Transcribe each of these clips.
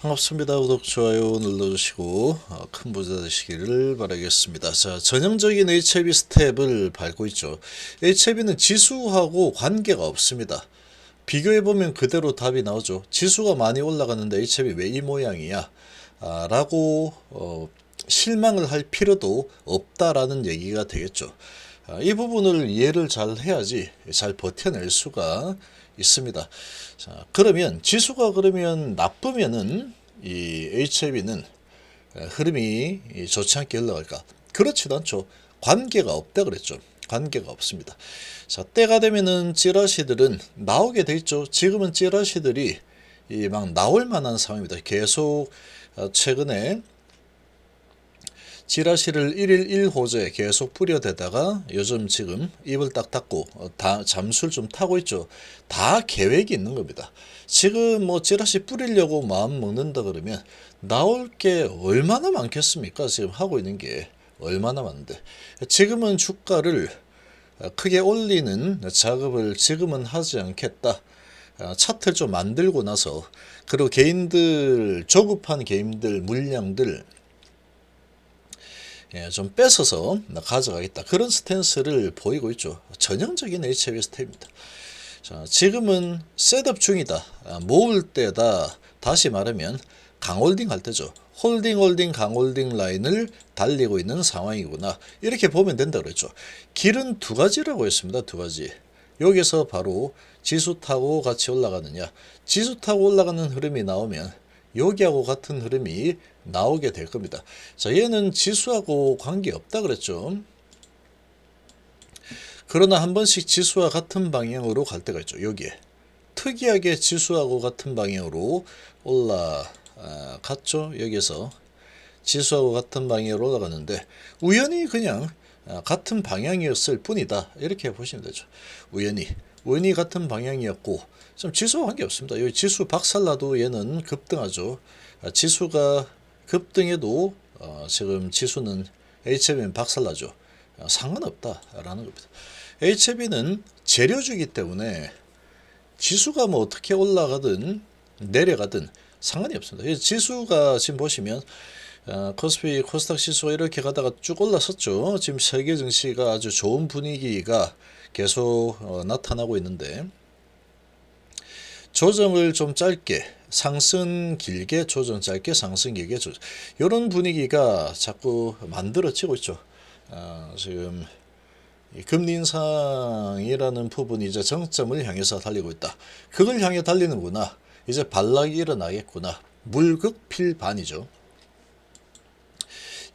반갑습니다. 구독, 좋아요 눌러주시고 어, 큰 부자 되시기를 바라겠습니다. 자, 전형적인 HIB 스텝을 밟고 있죠. HIB는 지수하고 관계가 없습니다. 비교해보면 그대로 답이 나오죠. 지수가 많이 올라가는데 HIB 왜이 모양이야? 아, 라고 어, 실망을 할 필요도 없다라는 얘기가 되겠죠. 아, 이 부분을 이해를 잘 해야지 잘 버텨낼 수가 있습니다. 자, 그러면 지수가 그러면 나쁘면은 이 HIB는 흐름이 이 좋지 않게 흘러갈까? 그렇지도 않죠. 관계가 없다 그랬죠. 관계가 없습니다. 자, 때가 되면은 찌라시들은 나오게 돼 있죠. 지금은 찌라시들이 이막 나올 만한 상황입니다. 계속 어, 최근에 지라시를 1일 1호제 계속 뿌려대다가 요즘 지금 입을 딱 닫고 어, 다 잠수를 좀 타고 있죠. 다 계획이 있는 겁니다. 지금 뭐 지라시 뿌리려고 마음 먹는다 그러면 나올 게 얼마나 많겠습니까? 지금 하고 있는 게 얼마나 많은데 지금은 주가를 어, 크게 올리는 작업을 지금은 하지 않겠다. 어, 차트를 좀 만들고 나서 그리고 개인들 조급한 개인들 물량들 예, 좀 뺏어서 가져가겠다. 그런 스탠스를 보이고 있죠. 전형적인 HIB 스텝입니다. 자, 지금은 셋업 중이다. 아, 모을 때다. 다시 말하면 강홀딩 할 때죠. 홀딩 홀딩 강홀딩 라인을 달리고 있는 상황이구나. 이렇게 보면 된다 그랬죠. 길은 두 가지라고 했습니다. 두 가지. 여기서 바로 지수 타고 같이 올라가느냐. 지수 타고 올라가는 흐름이 나오면 여기하고 같은 흐름이 나오게 될 겁니다. 자, 얘는 지수하고 관계없다 그랬죠. 그러나 한 번씩 지수와 같은 방향으로 갈 때가 있죠. 여기에. 특이하게 지수하고 같은 방향으로 올라갔죠. 여기서 지수하고 같은 방향으로 올라갔는데 우연히 그냥 아, 같은 방향이었을 뿐이다. 이렇게 보시면 되죠. 우연히. 우연히 같은 방향이었고 좀 지수와 관계없습니다. 여기 지수 박살나도 얘는 급등하죠. 아, 지수가 급등해도 어, 지금 지수는 HB는 박살나죠. 어, 상관없다라는 겁니다. HB는 재료주기 때문에 지수가 뭐 어떻게 올라가든 내려가든 상관이 없습니다. 이 지수가 지금 보시면 어, 코스피 코스닥 지수가 이렇게 가다가 쭉 올라섰죠. 지금 세계 증시가 아주 좋은 분위기가 계속 어, 나타나고 있는데 조정을 좀 짧게 상승 길게 조정 짧게 상승 길게 조정 이런 분위기가 자꾸 만들어지고 있죠. 어, 지금 이 금리 인상이라는 부분이 이제 정점을 향해서 달리고 있다. 그걸 향해 달리는구나. 이제 반락이 일어나겠구나. 물극필반이죠.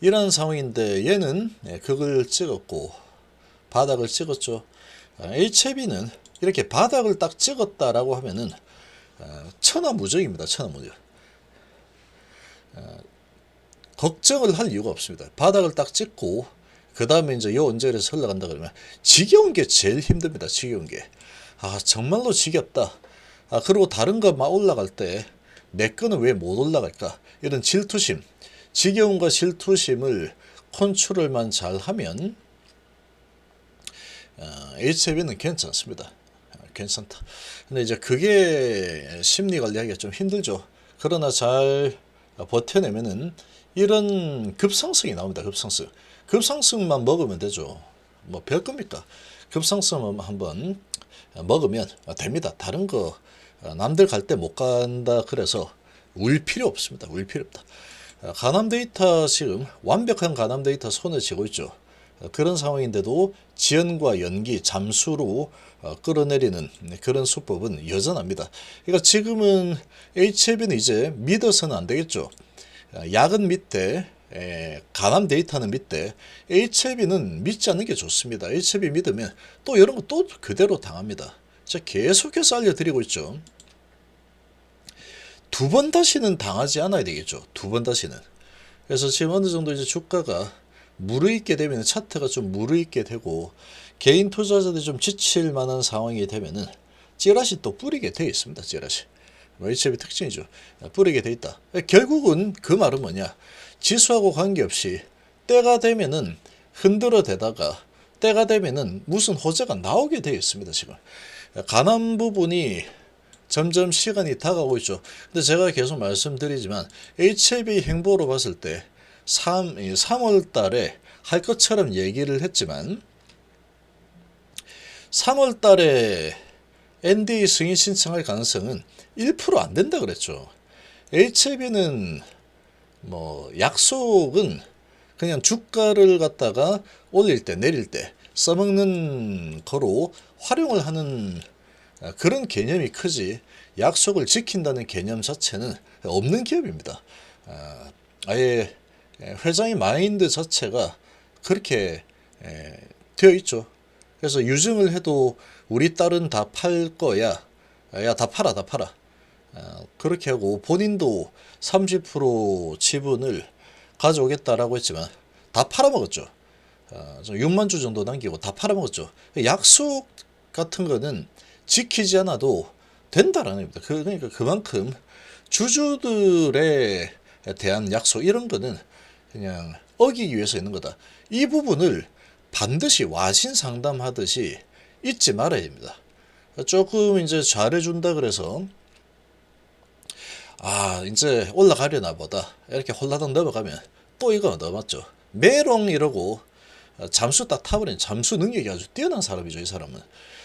이런 상황인데 얘는 예, 그걸 찍었고 바닥을 찍었죠. HB는 이렇게 바닥을 딱 찍었다라고 하면은 어, 천하무적입니다. 천하무적. 어, 걱정을 할 이유가 없습니다. 바닥을 딱 찍고 그 다음에 이제 요 언저리에서 흘러간다 그러면 지겨운 게 제일 힘듭니다. 지겨운 게. 아 정말로 지겹다. 아 그리고 다른 거 막 올라갈 때 내 거는 왜 못 올라갈까? 이런 질투심, 지겨움과 질투심을 컨트롤만 잘 하면 어, HIV는 괜찮습니다. 어, 괜찮다. 근데 이제 그게 심리 관리하기가 좀 힘들죠. 그러나 잘 버텨내면은 이런 급상승이 나옵니다. 급상승. 급상승만 먹으면 되죠. 뭐 별 겁니까? 급상승만 한번 먹으면 됩니다. 다른 거 남들 갈 때 못 간다 그래서 울 필요 없습니다. 울 필요 없다. 가남 데이터 지금 완벽한 가남 데이터 손에 쥐고 있죠. 그런 상황인데도 지연과 연기, 잠수로 어, 끌어내리는 그런 수법은 여전합니다. 그러니까 지금은 HB는 이제 믿어서는 안 되겠죠. 야근 밑에 가남 데이터는 밑에 HB는 믿지 않는 게 좋습니다. HB 믿으면 또 이런 거 또 그대로 당합니다. 제가 계속해서 알려드리고 있죠. 두 번 다시는 당하지 않아야 되겠죠. 두 번 다시는. 그래서 지금 어느 정도 이제 주가가 무르익게 되면 차트가 좀 무르익게 되고 개인 투자자들이 좀 지칠 만한 상황이 되면은 찌라시 또 뿌리게 돼 있습니다. 찌라시. 뭐 HB 특징이죠. 뿌리게 돼 있다. 결국은 그 말은 뭐냐? 지수하고 관계없이 때가 되면은 흔들어 대다가 때가 되면은 무슨 호재가 나오게 되어 있습니다. 지금 가난 부분이 점점 시간이 다가오고 있죠. 근데 제가 계속 말씀드리지만 HLB 행보로 봤을 때 3, 3월 달에 할 것처럼 얘기를 했지만 3월 달에 NDA 승인 신청할 가능성은 1%안 된다 그랬죠. HLB는 뭐 약속은 그냥 주가를 갖다가 올릴 때 내릴 때 써먹는 거로 활용을 하는 아, 그런 개념이 크지 약속을 지킨다는 개념 자체는 없는 기업입니다. 아, 아예 회장의 마인드 자체가 그렇게 에, 되어 있죠. 그래서 유증을 해도 우리 딸은 다 팔 거야. 야, 다 팔아, 다 팔아. 아, 그렇게 하고 본인도 30% 지분을 가져오겠다라고 했지만 다 팔아먹었죠. 아, 6만 주 정도 남기고 다 팔아먹었죠. 약속 같은 거는 지키지 않아도 된다라는 겁니다. 그- 그러니까 그만큼 주주들에 대한 약속 이런 거는 그냥 어기기 위해서 있는 거다. 이 부분을 반드시 와신 상담하듯이 잊지 말아야 됩니다. 조금 이제 잘해준다 그래서 아 이제 올라가려나 보다 이렇게 홀라당 넘어가면 또 이거 넘었죠. 메롱 이러고 잠수 딱 타버린 잠수 능력이 아주 뛰어난 사람이죠 이 사람은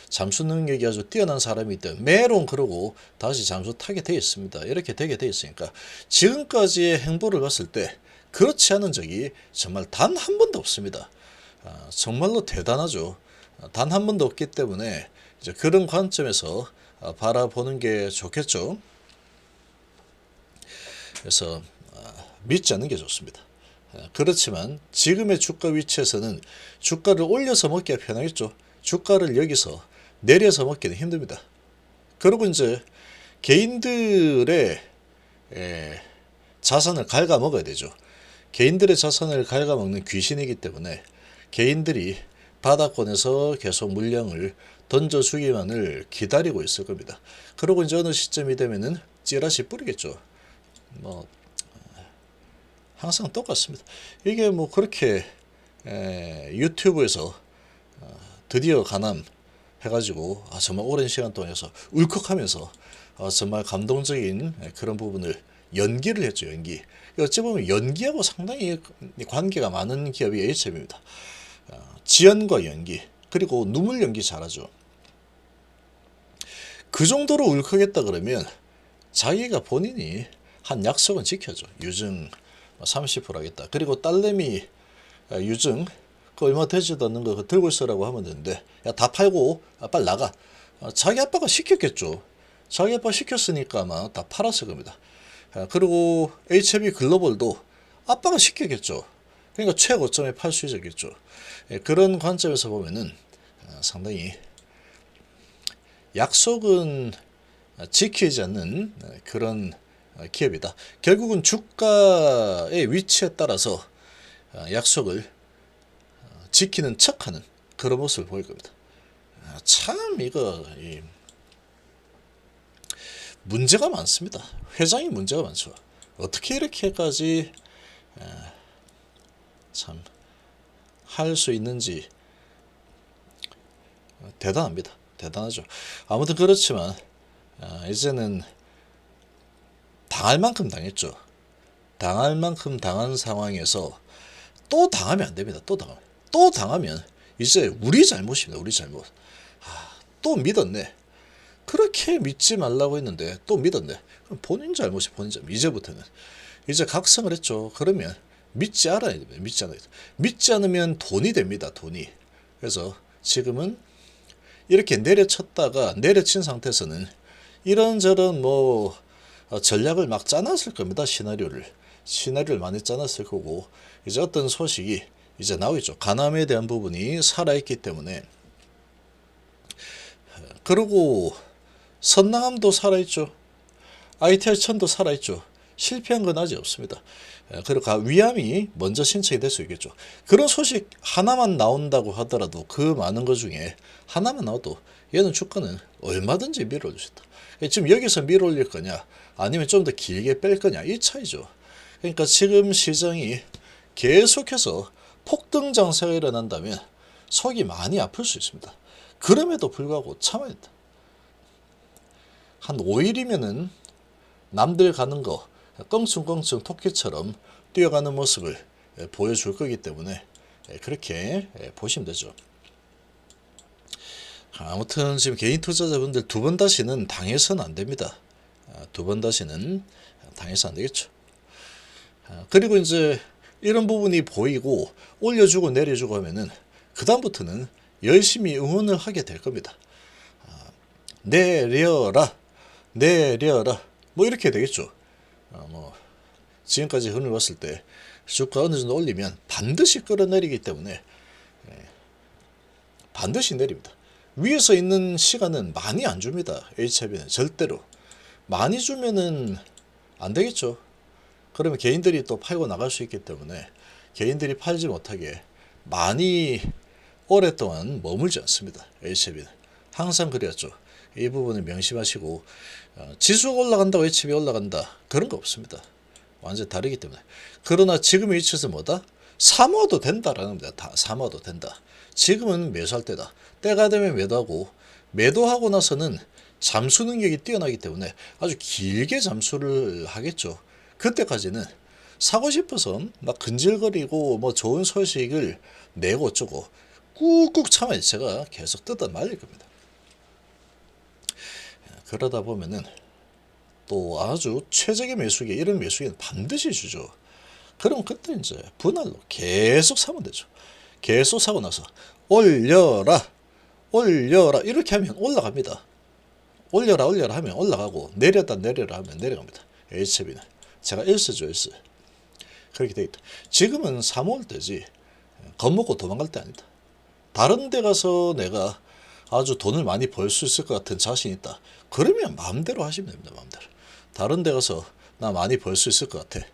잠수 능력이 아주 뛰어난 사람이기 때문에 메롱 그러고 다시 잠수 타게 돼 있습니다 이렇게 되게 돼 있으니까 지금까지의 행보를 봤을 때 그렇지 않은 적이 정말 단 한 번도 없습니다 아, 정말로 대단하죠 단 한 번도 없기 때문에 이제 그런 관점에서 아, 바라보는 게 좋겠죠 그래서 아, 믿지 않는 게 좋습니다. 아, 그렇지만 지금의 주가 위치에서는 주가를 올려서 먹기가 편하겠죠. 주가를 여기서 내려서 먹기는 힘듭니다. 그리고 이제 개인들의 에, 자산을 갉아먹어야 되죠. 개인들의 자산을 갉아먹는 귀신이기 때문에 개인들이 바닥권에서 계속 물량을 던져주기만을 기다리고 있을 겁니다. 그리고 이제 어느 시점이 되면은 찌라시 뿌리겠죠. 뭐 항상 똑같습니다. 이게 뭐 그렇게 에, 유튜브에서 어, 드디어 가남 해가지고 아, 정말 오랜 시간 동안 해서 울컥하면서 어, 정말 감동적인 그런 부분을 연기를 했죠 연기. 어찌 보면 연기하고 상당히 관계가 많은 기업이 HM입니다. 어, 지연과 연기 그리고 눈물 연기 잘하죠. 그 정도로 울컥했다 그러면 자기가 본인이 한 약속은 지켜줘. 유증 30% 하겠다. 그리고 딸내미 아, 유증 그 얼마 되지도 않는 거 들고 있으라고 하면 되는데 야 다 팔고 아, 빨리 나가. 아, 자기 아빠가 시켰겠죠. 자기 아빠 시켰으니까 아마 다 팔았을 겁니다. 아, 그리고 HB 글로벌도 아빠가 시켰겠죠. 그러니까 최고점에 팔 수 있었겠죠. 예, 그런 관점에서 보면은 아, 상당히 약속은 지키지 않는 그런 기업이다. 결국은 주가의 위치에 따라서 약속을 지키는 척하는 그런 모습을 보일 겁니다. 아, 참 이거 이 문제가 많습니다. 회장이 문제가 많죠. 어떻게 이렇게까지 참 할 수 있는지 대단합니다. 대단하죠. 아무튼 그렇지만 아, 이제는 당할 만큼 당했죠. 당할 만큼 당한 상황에서 또 당하면 안 됩니다. 또 당하면. 또 당하면 이제 우리 잘못입니다. 우리 잘못. 아, 또 믿었네. 그렇게 믿지 말라고 했는데 또 믿었네. 그럼 본인 잘못이 본인 잘못. 이제부터는. 이제 각성을 했죠. 그러면 믿지 않아야 됩니다. 믿지 않아야. 믿지 않으면 돈이 됩니다. 돈이. 그래서 지금은 이렇게 내려쳤다가 내려친 상태에서는 이런저런 뭐 어, 전략을 막 짜놨을 겁니다. 시나리오를. 시나리오를 많이 짜놨을 거고 이제 어떤 소식이 이제 나오겠죠. 가남에 대한 부분이 살아있기 때문에 그리고 선낭함도 살아있죠. ITR 천도 살아있죠. 실패한 건 아직 없습니다. 그리고 위암이 먼저 신청이 될 수 있겠죠. 그런 소식 하나만 나온다고 하더라도 그 많은 것 중에 하나만 나와도 얘는 주가는 얼마든지 밀어줄 수 있다. 지금 여기서 밀어올릴 거냐 아니면 좀 더 길게 뺄 거냐 이 차이죠. 그러니까 지금 시장이 계속해서 폭등 장세가 일어난다면 속이 많이 아플 수 있습니다. 그럼에도 불구하고 참아야 된다. 한 5일이면은 남들 가는 거 껑충껑충 토끼처럼 뛰어가는 모습을 예, 보여줄 거기 때문에 예, 그렇게 예, 보시면 되죠. 아무튼 지금 개인 투자자분들 두 번 다시는 당해서는 안 됩니다. 아, 두번 다시는 당해서 안 되겠죠. 아, 그리고 이제 이런 부분이 보이고 올려주고 내려주고 하면은 그다음부터는 열심히 응원을 하게 될 겁니다. 아, 내려라, 내려라, 뭐 이렇게 되겠죠. 아, 뭐 지금까지 흔을 봤을 때 주가 어느 정도 올리면 반드시 끌어내리기 때문에 예, 반드시 내립니다. 위에서 있는 시간은 많이 안 줍니다. HIB는 절대로 많이 주면은 안 되겠죠. 그러면 개인들이 또 팔고 나갈 수 있기 때문에 개인들이 팔지 못하게 많이 오랫동안 머물지 않습니다. HB는 항상 그랬죠. 이 부분을 명심하시고 어, 지수가 올라간다고 HB 올라간다 그런 거 없습니다. 완전 다르기 때문에 그러나 지금 위치에서 뭐다? 사모도 된다라는 겁니다. 다 사모도 된다. 지금은 매수할 때다. 때가 되면 매도하고 매도하고 나서는 잠수 능력이 뛰어나기 때문에 아주 길게 잠수를 하겠죠. 그때까지는 사고 싶어서 막 근질거리고 뭐 좋은 소식을 내고 어쩌고 꾹꾹 참아야 제가 계속 뜯어 말릴 겁니다. 그러다 보면은 또 아주 최적의 매수기 이런 매수기는 반드시 주죠. 그럼 그때 이제 분할로 계속 사면 되죠. 계속 사고 나서 올려라 올려라 이렇게 하면 올라갑니다. 올려라 올려라 하면 올라가고 내렸다 내려라 하면 내려갑니다. HB는 제가 1쓰죠 1쓰 그렇게 돼 있다. 지금은 3월 때지 겁먹고 도망갈 때 아니다. 다른 데 가서 내가 아주 돈을 많이 벌 수 있을 것 같은 자신 있다. 그러면 마음대로 하시면 됩니다. 마음대로. 다른 데 가서 나 많이 벌 수 있을 것 같아.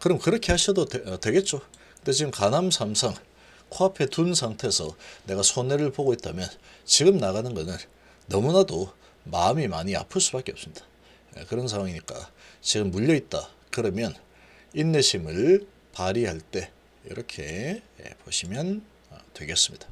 그럼 그렇게 하셔도 되, 어, 되겠죠. 근데 지금 가남 삼상 코앞에 둔 상태에서 내가 손해를 보고 있다면 지금 나가는 거는 너무나도 마음이 많이 아플 수밖에 없습니다. 예, 그런 상황이니까 지금 물려 있다. 그러면 인내심을 발휘할 때 이렇게 예, 보시면 어, 되겠습니다.